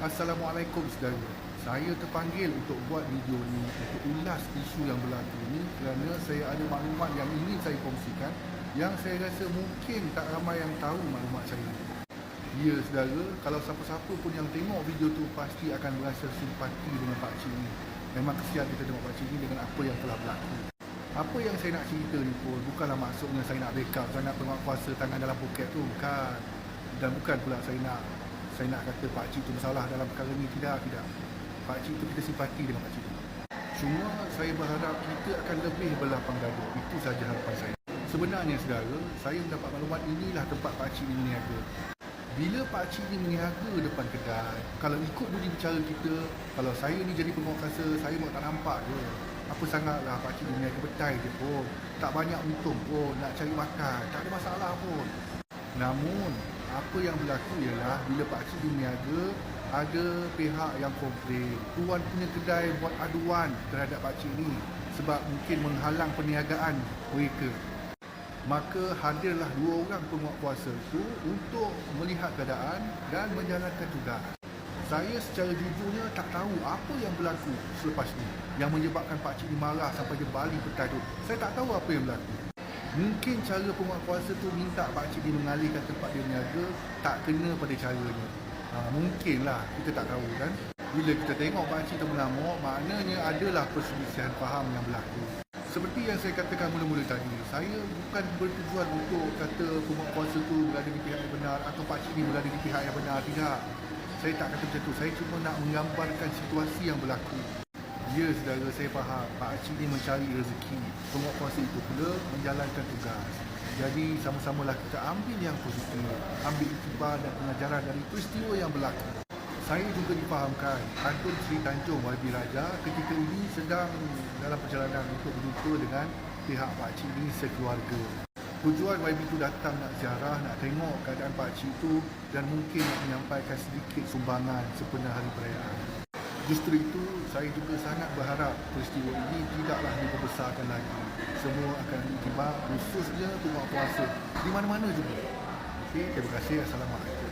Assalamualaikum saudara. Saya terpanggil untuk buat video ni untuk ulas isu yang berlaku ni kerana saya ada maklumat yang ingin saya kongsikan yang saya rasa mungkin tak ramai yang tahu maklumat saya. Ya saudara, kalau siapa-siapa pun yang tengok video tu pasti akan berasa simpati dengan Pak Cik ni. Memang kesian kita tengok Pak Cik ni dengan apa yang telah berlaku. Apa yang saya nak cerita ni pun bukanlah maksudnya saya nak backup, saya nak penguasa tangan dalam poket tu, bukan. Dan bukan pula saya nak saya nak kata Pak Cik tu bersalah dalam perkara ni tidak tidak. Pak Cik tu kita simpati dengan Pak Cik tu. Cuma saya berharap kita akan lebih berlapang dada itu saja harapan saya. Sebenarnya saudara saya mendapat maklumat inilah tempat Pak Cik ni meniaga. Bila Pak Cik ni meniaga depan kedai kalau ikut budi bicara kita kalau saya ni jadi penguasa saya mau tak nampak je. Apa sangatlah Pak Cik ni meniaga? Betai je pun. Tak banyak untung pun. Nak cari makan tak ada masalah pun. Namun apa yang berlaku ialah bila Pak Cik berniaga ada pihak yang komplain tuan punya kedai buat aduan terhadap Pak Cik ni sebab mungkin menghalang perniagaan mereka. Maka hadirlah dua orang penguat kuasa itu untuk melihat keadaan dan menjalankan tugas. Saya secara jujurnya tak tahu apa yang berlaku selepas ni yang menyebabkan Pak Cik ni marah sampai dia balik bertajuk saya tak tahu apa yang berlaku Mungkin cara penguat kuasa tu minta Pak Cik Din mengalihkan tempat dia berniaga tak kena pada caranya. Ha, mungkinlah, kita tak tahu kan. Bila kita tengok Pak Cik tu mengamuk, maknanya adalah perselisihan faham yang berlaku. Seperti yang saya katakan mula-mula tadi, saya bukan bertujuan untuk kata penguat kuasa tu berada di pihak yang benar atau Pak Cik ni berada di pihak yang benar, tidak. Saya tak kata macam tu, saya cuma nak menggambarkan situasi yang berlaku. Ya, saudara saya faham. Pak Cik ni mencari rezeki. Penguat kuasa itu pula menjalankan tugas. Jadi, sama-samalah kita ambil yang positif. Ambil itibar dan pengajaran dari peristiwa yang berlaku. Saya juga difahamkan, Kantun Sri Tanjung YB Raja ketika ini sedang dalam perjalanan untuk berjumpa dengan pihak Pak Cik ni sekeluarga. Tujuan YB itu datang nak ziarah, nak tengok keadaan Pak Cik itu dan mungkin nak menyampaikan sedikit sumbangan sepenuh hari perayaan. Justru itu, saya juga sangat berharap peristiwa ini tidaklah diperbesarkan lagi. Semua akan diiktibar khususnya penguat kuasa di mana-mana juga. Okey, terima kasih. Assalamualaikum.